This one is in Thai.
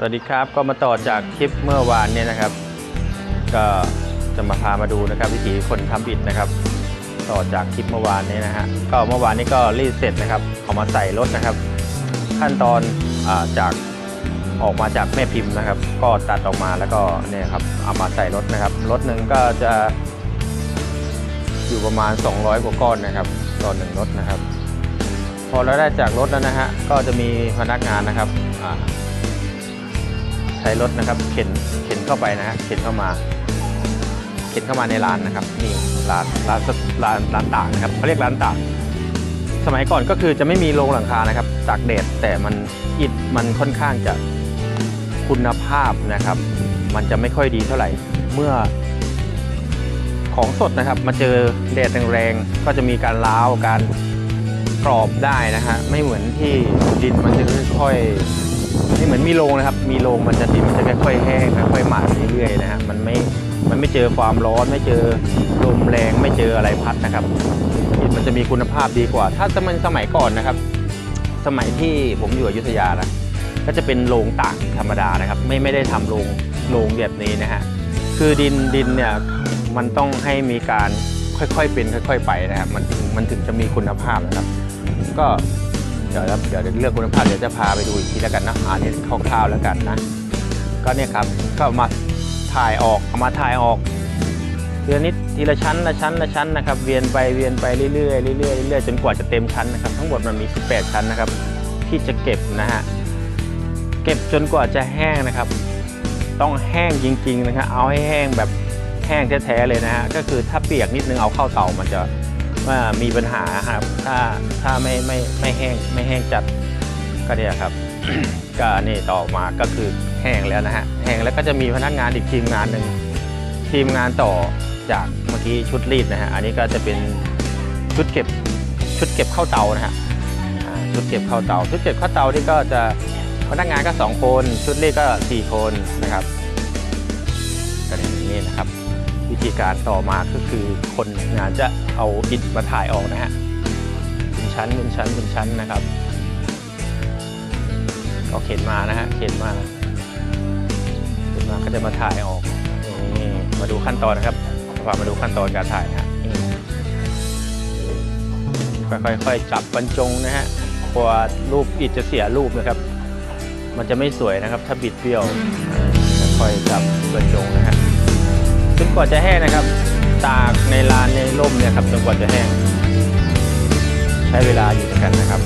สวัสดีครับก็มาต่อจากคลิปเมื่อวานเนี่ยนะครับ ก็จะมาพามาดูนะครับวิธีคนทำบิดนะครับ ต่อจากคลิปเมื่อวานนี้นะฮะก็เมื่อวานนี้ก็รีดเสร็จนะครับเอามาใส่รถนะครับ ขั้นตอนอจากออกมาจากแม่พิมพ์นะครับ ก็ตัดออกมาแล้วก็เนี่ยครับเอามาใส่รถนะครับรถหนึ่งก็จะ อยู่ประมาณ 200 กว่าก้อนนะครับต่อหนึ่งรถนะครับ พอเราได้จากรถแล้วนะฮะก็จะมีพนักงานนะครับ ใช้รถนะครับ เข็นเข็นเข้าไปนะฮะเข็นเข้ามา เข็นเข้ามาในร้านนะครับนี่ร้านร้านร้านร้านต่างนะครับเขาเรียกร้านต่างสมัยก่อนก็คือจะไม่มีโรงหลังคานะครับตากแดดแต่มันอิฐมันค่อนข้างจะคุณภาพนะครับ มันจะไม่ค่อยดีเท่าไหร่ เมื่อของสดนะครับมาเจอแดดแรงๆก็จะมีการล้าวการกรอบได้นะฮะไม่เหมือนที่ดินมันจะค่อยๆ ไม่เหมือนมีโรงนะครับ มีโรงมันจะดินมันจะค่อยๆแห้งค่อยๆหมาดเรื่อยๆนะฮะมันไม่มันไม่เจอความร้อนไม่เจอลมแรงไม่เจออะไรพัดนะครับอิฐมันจะมีคุณภาพดีกว่า ถ้าสมัยสมัยก่อนนะครับ สมัยที่ผมอยู่อยุธยานะก็จะเป็นโรงต่างธรรมดานะครับ ไม่ไม่ได้ทำโรงโรงแบบนี้นะฮะคือดินดินเนี่ยมันต้องให้มีการค่อยๆเป็นค่อย ๆ ไปนะครับ มันถึงมันถึงจะมีคุณภาพนะครับ ก็ เดี๋ยวเดี๋ยวเรื่องคุณภาพเดี๋ยวจะพาไปดูอีกทีแล้วกันนะอันนี้คร่าวๆแล้วกันนะ ก็เนี่ยครับก็มาถ่ายออกเอามาถ่ายออกทีละนิดทีละชั้นละชั้นละชั้นนะครับ เวียนไปเวียนไปเรื่อยๆเรื่อยๆเรื่อยๆจนกว่าจะเต็มชั้นนะครับ ทั้งหมดมันมี 18 ชั้นนะครับ ที่จะเก็บนะฮะเก็บจนกว่าจะแห้งนะครับ ต้องแห้งจริงๆนะครับเอาให้แห้งแบบแห้งแท้ๆเลยนะฮะก็คือถ้าเปียกนิดนึงเอาเข้าเตามันจะ ว่ามีปัญหาครับ ถ้าถ้าไม่ไม่ไม่แห้งไม่แห้งจัดก็เนี่ยครับ ก็นี่ต่อมาก็คือแห้งแล้วนะฮะแห้งแล้วก็จะมีพนักงานอีกทีมงานหนึ่งทีมงานต่อจากเมื่อกี้ชุดรีดนะฮะอันนี้ก็จะเป็นชุดเก็บชุดเก็บเข้าเตานะฮะชุดเก็บเข้าเตา ชุดเก็บเข้าเตาที่ก็จะพนักงานก็สองคน ชุดรีดก็สี่คนนะครับก็อย่างนี้นะครับ ธีการต่อมาก็คือคนงานจะเอาอิฐมาถ่ายออกนะฮะเป็นชั้นเป็นชั้นเป็นชั้นนะครับ ก็เข็นมานะฮะเข็นมาเข็นมาก็จะมาถ่ายออกนี่มาดูขั้นตอนนะครับพามาดูขั้นตอนการถ่ายนะฮะค่อยๆจับบรรจงนะฮะกลัวรูปอิฐจะเสียรูปนะครับ มันจะไม่สวยนะครับ ถ้าบิดเบี้ยวค่อยๆจับ กว่าจะแห้งนะครับ ตากในลานในร่มเนี่ยครับจนกว่าจะแห้ง ใช้เวลาอยู่กันนะครับ